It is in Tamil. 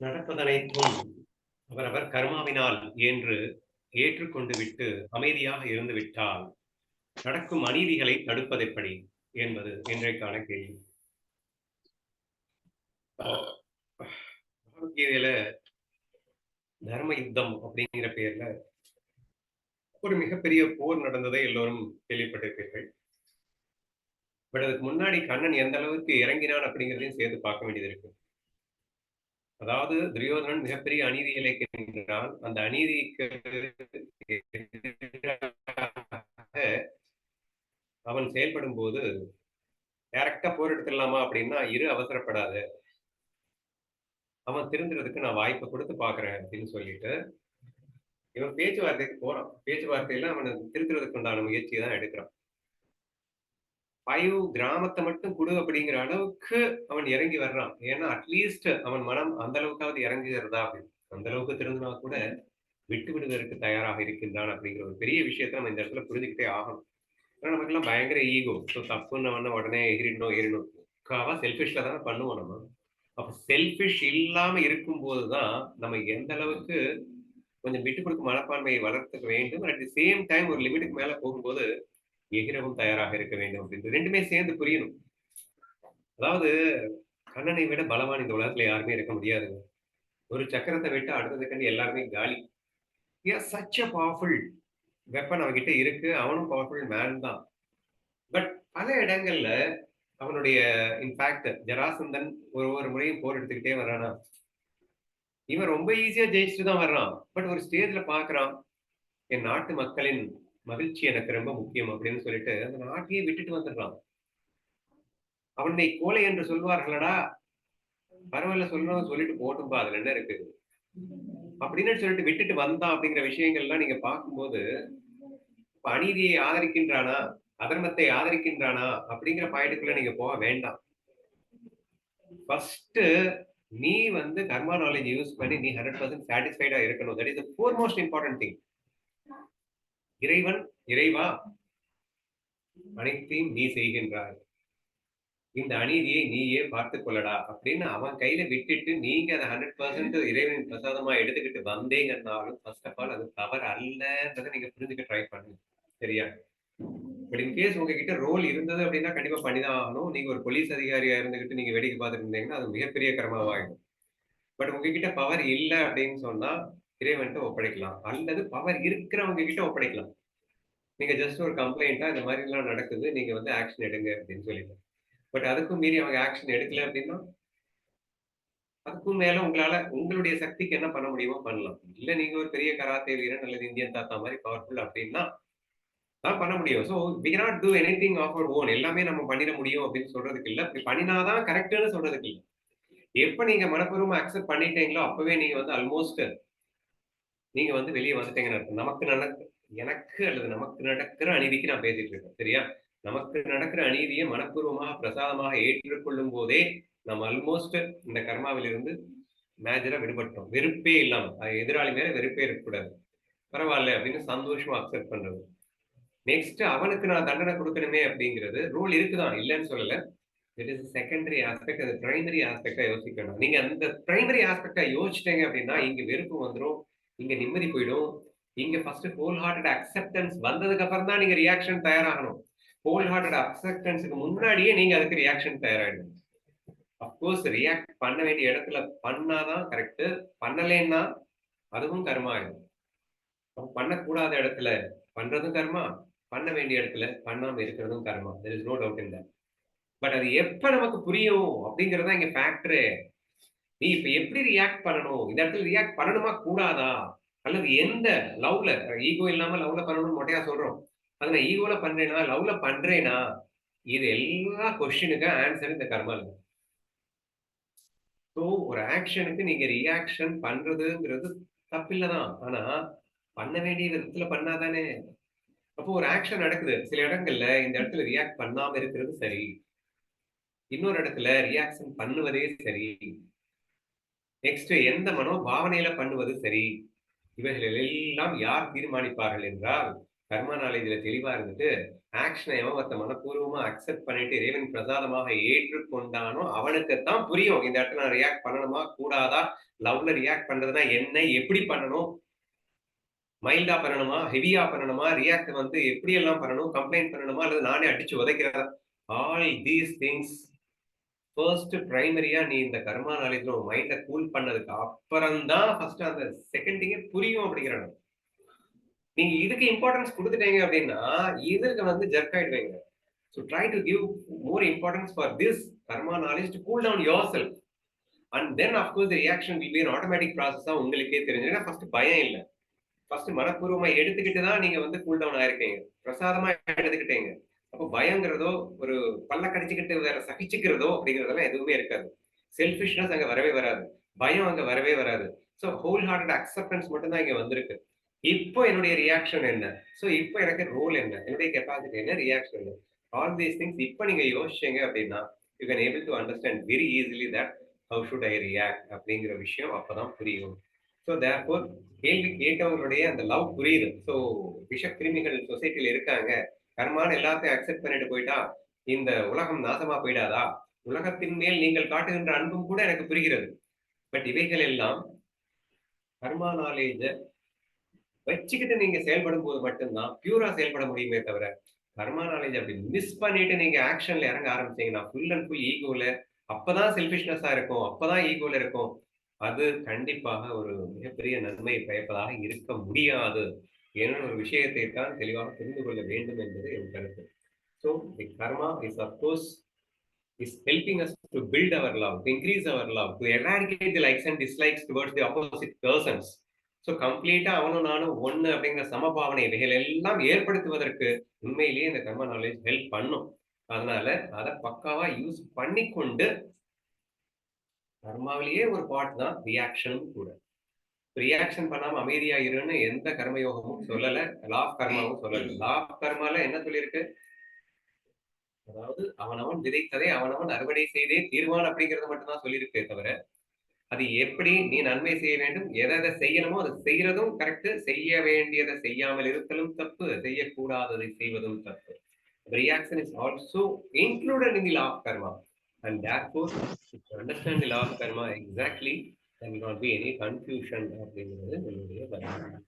நடப்பதனைத்தும் அவரவர் கர்மாவினால் என்று ஏற்றுக்கொண்டு விட்டு அமைதியாக இருந்து விட்டால் நடக்கும் அநீதிகளை தடுப்பதெப்படி என்பது இன்றைக்கான கேள்வி. பகவத்கீதையில தர்ம யுத்தம் அப்படிங்கிற பெயர்ல ஒரு மிகப்பெரிய போர் நடந்ததை எல்லோரும் கேள்விப்பட்டிருப்பீர்கள். பட் அதுக்கு முன்னாடி கண்ணன் எந்த அளவுக்கு இறங்கினான் அப்படிங்கிறதையும் சேர்த்து பார்க்க வேண்டியது இருக்கு. அதாவது துரியோதனன் மிகப்பெரிய அநீதி இழைக்கின்றான். அந்த அநீதிக்கு அவன் செயல்படும் போது டைரக்டா போர் எடுத்துடலாமா அப்படின்னா இரு அவசரப்படாத. அவன் திருந்துறதுக்கு நான் வாய்ப்பை கொடுத்து பாக்குறேன் அப்படின்னு சொல்லிட்டு இவன் பேச்சுவார்த்தைக்கு போறான். பேச்சுவார்த்தையில அவனை திருத்துறதுக்கு உண்டான முயற்சியை தான் எடுக்கிறான். ஃபைவ் கிராமத்தை மட்டும் கொடு அப்படிங்கிற அளவுக்கு அவன் இறங்கி வர்றான். ஏன்னா அட்லீஸ்ட் அவன் மனம் அந்த அளவுக்காவது இறங்குகிறதா அப்படின்னு. அந்த அளவுக்கு திருந்தினா கூட விட்டு விடுவதற்கு தயாராக இருக்கின்றான் அப்படிங்கிற ஒரு பெரிய விஷயத்த நம்ம இந்த இடத்துல புரிஞ்சுக்கிட்டே ஆகணும். ஏன்னா நமக்கெல்லாம் பயங்கர ஈகோ ஸோ தப்புன்னு உடனே எகிரிடணும் எகிரிடணும் முக்காவா செல்ஃபிஷ்ல தானே பண்ணுவோம் நம்ம. அப்ப செல்ஃபிஷ் இல்லாம இருக்கும்போது தான் நம்ம எந்த அளவுக்கு கொஞ்சம் விட்டு கொடுக்கும் மனப்பான்மையை வளர்த்துக்க வேண்டும். அட் தி சேம் டைம் ஒரு லிமிட்டுக்கு மேல போகும்போது எகிரவும் தயாராக இருக்க வேண்டும் அப்படின்றது ரெண்டுமே சேர்ந்து புரியணும். அதாவது கண்ணனை விட பலவான் இந்த உலகத்துல யாருமே இருக்க முடியாது. ஒரு சக்கரத்தை விட்டு அடுத்தது கண்டு எல்லாருமே காலி. சச் அ பவர்ஃபுல் வெப்பன் அவன்கிட்ட இருக்கு. அவனும் பவர்ஃபுல் மேன் தான். பட் பல இடங்கள்ல அவனுடைய இன்ஃபேக்ட் ஜராசந்தன் ஒரு ஒரு முறையும் போர் எடுத்துக்கிட்டே வர்றானா? இவன் ரொம்ப ஈஸியா ஜெயிச்சுட்டு தான் வர்றான். பட் ஒரு ஸ்டேஜ்ல பாக்குறான். என் நாட்டு மக்களின் மகிழ்ச்சி எனக்கு ரொம்ப முக்கியம் அப்படின்னு சொல்லிட்டு அந்த நாட்டையே விட்டுட்டு வந்துடுறான். அவனை கோலை என்று சொல்வார்களடா. பரவாயில்ல சொல்றவங்க சொல்லிட்டு போட்டும்பா அதுல என்ன இருக்கு? அப்படின்னு சொல்லிட்டு விட்டுட்டு வந்தான் அப்படிங்கிற விஷயங்கள்லாம் நீங்க பார்க்கும்போது அநீதியை ஆதரிக்கின்றானா அதர்மத்தை ஆதரிக்கின்றானா அப்படிங்கிற பாயிண்ட்டுக்குள்ள நீங்க போக வேண்டாம். ஃபர்ஸ்ட் நீ வந்து கர்மா நாலேஜ் யூஸ் பண்ணி நீ ஹண்ட்ரட் பர்சன்ட் சாட்டிஸ்ஃபைடா இருக்கணும். That is for most important thing இறைவன் இறைவா அனைத்தையும் நீ செய்கின்றாய். இந்த அநீதியை நீயே பார்த்து கொள்ளடா அப்படின்னு அவன் கையில விட்டுட்டு நீங்க அதை ஹண்ட்ரட் பர்சன்ட் இறைவனின் பிரசாதமா எடுத்துக்கிட்டு வந்தீங்கன்னாலும் ஃபர்ஸ்ட் ஆஃப் ஆல் அது தவறு அல்லன்றதை நீங்க புரிஞ்சுக்க ட்ரை பண்ணுங்க. சரியா? பட் இன்கேஸ் உங்ககிட்ட ரோல் இருந்தது அப்படின்னா கண்டிப்பா பண்ணிதான் ஆகணும். நீங்க ஒரு போலீஸ் அதிகாரியா இருந்துகிட்டு நீங்க வேடிக்கை பார்த்துட்டு இருந்தீங்கன்னா அது மிகப்பெரிய கர்மாவாயிடும். பட் உங்ககிட்ட பவர் இல்லை அப்படின்னு சொன்னா இறைவன்ட்டு ஒப்படைக்கலாம். அல்லது பவர் இருக்கிறவங்க கிட்ட ஒப்படைக்கலாம். நீங்க ஜஸ்ட் ஒரு கம்ப்ளைண்டா இந்த மாதிரி எல்லாம் நடக்குது நீங்க வந்து ஆக்ஷன் எடுங்க அப்படின்னு சொல்லிட்டு. பட் அதுக்கும் மீறி அவங்க ஆக்ஷன் எடுக்கல அப்படின்னா அதுக்கும் மேல உங்களால உங்களுடைய சக்திக்கு என்ன பண்ண முடியுமோ பண்ணலாம். இல்ல நீங்க ஒரு பெரிய கராத்தே வீரன் அல்லது இந்தியன் தாத்தா மாதிரி பவர்ஃபுல் அப்படின்னா தான் பண்ண முடியும். So we not do anything of our own எல்லாமே நம்ம பண்ணிட முடியும் அப்படின்னு சொல்றதுக்கு இல்லை. இப்படி பண்ணினாதான் கரெக்டுன்னு சொல்றதுக்கு இல்லை. எப்ப நீங்க மனப்பூர்வமா அக்செப்ட் பண்ணிட்டீங்களோ அப்பவே நீங்க வந்து ஆல்மோஸ்ட் நீங்க வந்து வெளியே வந்துட்டீங்கன்னு நமக்கு நடக்க எனக்கு அல்லது நமக்கு நடக்கிற அநீதிக்கு நான் பேசிட்டு இருக்கேன். சரியா? நமக்கு நடக்கிற அநீதியை மனப்பூர்வமாக பிரசாதமாக ஏற்றுக்கொள்ளும் போதே நம்ம ஆல்மோஸ்ட் இந்த கர்மாவிலிருந்து மேஜரா விடுபட்டோம். வெறுப்பே இல்லாம எதிராளி மேல வெறுப்பே இருக்கக்கூடாது. பரவாயில்ல அப்படின்னு சந்தோஷமா அக்செப்ட் பண்றது. நெக்ஸ்ட் அவனுக்கு நான் தண்டனை கொடுக்கணுமே அப்படிங்கிறது ரூல் இருக்குதான். இல்லைன்னு சொல்லல. இட் இஸ் செகண்டரி ஆஸ்பெக்ட் அது பிரைமரி ஆஸ்பெக்டா யோசிக்கணும். நீங்க அந்த பிரைமரி ஆஸ்பெக்டா யோசிச்சிட்டீங்க அப்படின்னா இங்க வெறுப்பு வந்துடும் இங்க நிம்மதி போயிடும். இங்க ஃபர்ஸ்ட் ஹோல் ஹார்ட்டட் அக்செப்டன்ஸ் வந்ததுக்கு அப்புறம் தான் நீங்க ரியாக்ஷன் தயாராகணும். ஹோல் ஹார்ட்டட் அக்செப்டன்ஸுக்கு முன்னாடியே நீங்க அதுக்கு ரியாக்ஷன் தயாராகிடும் அப்கோர்ஸ் ரியாக்ட் பண்ண வேண்டிய இடத்துல பண்ணாதான் கரெக்ட் பண்ணலைன்னா அதுவும் கர்மா ஆயிடும் பண்ணக்கூடாத இடத்துல பண்றதும் கர்மா பண்ண வேண்டிய இடத்துல பண்ணாம இருக்கிறதும் கர்மா. தெர் இஸ் நோ டவுட் இல்லை பட் அது எப்ப நமக்கு புரியும் அப்படிங்கறதா இங்க ஃபேக்டரு நீ இப்ப எப்படி ரியாக்ட் பண்ணணும்? இந்த இடத்துல ரியாக்ட் பண்ணணுமா? கூடாதா? அல்லது எந்த லவ்ல ஈகோ இல்லாம லவ்ல பண்ணணும்னு மொட்டையா சொல்றோம். அது நான் ஈகோல பண்றேனா? லவ்ல பண்றேனா? இது எல்லா கொஸ்டினுக்கும் ஆன்சர் இந்த கர்மால ஸோ ஒரு ஆக்ஷனுக்கு நீங்க ரியாக்ஷன் பண்றதுங்கிறது தப்பில்லதான். ஆனா பண்ண வேண்டிய விதத்துல பண்ணாதானே? அப்போ ஒரு ஆக்ஷன் நடக்குது. சில இடங்கள்ல இந்த இடத்துல ரியாக்ட் பண்ணாம இருக்கிறது சரி. இன்னொரு இடத்துல ரியாக்ஷன் பண்ணுவதே சரி. நெக்ஸ்ட் எந்த மனோ பாவனையில பண்ணுவது சரி? இவைகள் எல்லாம் யார் தீர்மானிப்பார்கள் என்றால் கர்ம நாலேஜில் தெளிவா இருந்துட்டு ஆக்ஷனை எவன் ஒருத்த மனப்பூர்வமா அக்செப்ட் பண்ணிட்டு இறைவன் பிரசாதமாக ஏற்றுக்கொண்டானோ அவனுக்குத்தான் புரியும். இந்த இடத்துல நான் ரியாக்ட் பண்ணணுமா? கூடாதா? லவ்ல ரியாக்ட் பண்றதுனா என்ன எப்படி பண்ணணும்? மைல்டா பண்ணணுமா? ஹெவியா பண்ணணுமா? ரியாக்ட் வந்து எப்படி எல்லாம் பண்ணணும்? கம்ப்ளைண்ட் பண்ணணுமா? அல்லது நானே அடிச்சு உதைக்கிறதா? ஆல் தீஸ் திங்ஸ் ஃபர்ஸ்ட் பிரைமரியா நீ இந்த கர்மா நாலேஜ்ல உன் மைண்ட கூல் பண்ணதுக்கு அப்புறம் தான் ஃபர்ஸ்ட் அந்த செகண்டிங்கே புரியும் அப்படிங்கிறாங்க. நீங்க இதுக்கு இம்பார்ட்டன்ஸ் கொடுத்துட்டீங்க அப்படின்னா இதற்கு வந்து ஜர்க் ஆயிடுவீங்க. So try to give more importance for this karma knowledge to cool down yourself and then of course reaction will be automatic ப்ராசஸாக உங்களுக்கே தெரிஞ்சு ஃபர்ஸ்ட் பயம் இல்லை. ஃபர்ஸ்ட் மனப்பூர்வமா எடுத்துக்கிட்டு தான் நீங்க வந்து கூல் டவுன் ஆயிருக்கீங்க. பிரசாதமா எடுத்துக்கிட்டீங்க. அப்போ பயங்கிறதோ ஒரு பல்ல கடிச்சுக்கிட்டு வேற சகிச்சுக்கிறதோ அப்படிங்கிறதெல்லாம் எதுவுமே இருக்காது. செல்ஃபிஷ்னஸ் அங்க வரவே வராது. பயம் அங்க வரவே வராது. ஸோ ஹோல் ஹார்டட் அக்செப்டன்ஸ் மட்டும்தான் இங்கே இங்க வந்திருக்கு. இப்போ என்னுடைய ரியாக்ஷன் என்ன? ஸோ இப்போ எனக்கு ரோல் என்ன? என்னுடைய கெப்பாசிட்டி என்ன? ரியாக்ஷன் என்ன? ஆல் தீஸ் திங்ஸ் இப்போ நீங்க யோசிச்சீங்க அப்படின்னா you can able to understand very easily that how should I react அப்படிங்கிற விஷயம் அப்பதான் புரியும். ஸோ தேர்ஃபோர் கேள்வி கேட்டவங்களுடைய அந்த லவ் புரியுது. ஸோ விஷ கிருமிகள் சொசைட்டியில் இருக்காங்க. கர்மான எல்லாத்தையும் அக்செப்ட் பண்ணிட்டு போயிட்டா இந்த உலகம் நாசமா போயிடாதா? உலகத்தின் மேல் நீங்கள் காட்டுகின்ற அன்பும் கூட எனக்கு புரிகிறது. பட் இவைகள் எல்லாம் கர்மா நாலேஜ வச்சுக்கிட்டு நீங்க செயல்படும் போது மட்டும்தான் பியூரா செயல்பட முடியுமே தவிர கர்மா நாலேஜ் அப்படி மிஸ் பண்ணிட்டு நீங்க ஆக்ஷன்ல இறங்க ஆரம்பிச்சீங்கன்னா ஃபுல் அண்ட் ஃபுல் ஈகோல அப்பதான் செல்ஃபிஷ்னஸா இருக்கும் அப்பதான் ஈகோல இருக்கும். அது கண்டிப்பாக ஒரு மிகப்பெரிய நன்மை பயப்பதாக இருக்க முடியாது. ஏன்னா ஒரு விஷயத்தை தான் தெளிவாக புரிந்து கொள்ள வேண்டும் என்பது என் கருத்து. So the karma is of course is helping us to build our love to increase our love to eradicate the likes and dislikes towards the opposite persons so கம்ப்ளீட்டா அவனும் நானும் ஒன்று அப்படிங்கிற சமபாவனை இவைகள் எல்லாம் ஏற்படுத்துவதற்கு உண்மையிலேயே இந்த கர்ம நாலேஜ் ஹெல்ப் பண்ணும். அதனால அதை பக்காவா யூஸ் பண்ணிக்கொண்டு கர்மாவிலேயே ஒரு பார்ட் தான் ரியாக்ஷனும் கூட. ரியாக்ஷன் பண்ணாம அமைதியா இருன்னு எந்த கர்மயோகமும் சொல்லல. லா ஆஃப் கர்மாவும் சொல்லல. லா ஆஃப் கர்மால என்ன சொல்லியிருக்கு? அதாவது அவனவன் விதைத்ததை அவனவன் அறுவடை செய்தே தீர்வான் அப்படிங்கறது மட்டும்தான் சொல்லியிருக்கே தவிர அது எப்படி நீ நன்மை செய்ய வேண்டும் எதை எதை செய்யணுமோ அதை செய்யறதும் கரெக்ட் செய்ய வேண்டியதை செய்யாமல் இருத்தலும் தப்பு செய்யக்கூடாததை செய்வதும் தப்பு. Reaction is also included in the law of karma. And therefore if you understand the law there will not be any confusion அப்படிங்கிறது என்னுடைய கருத்து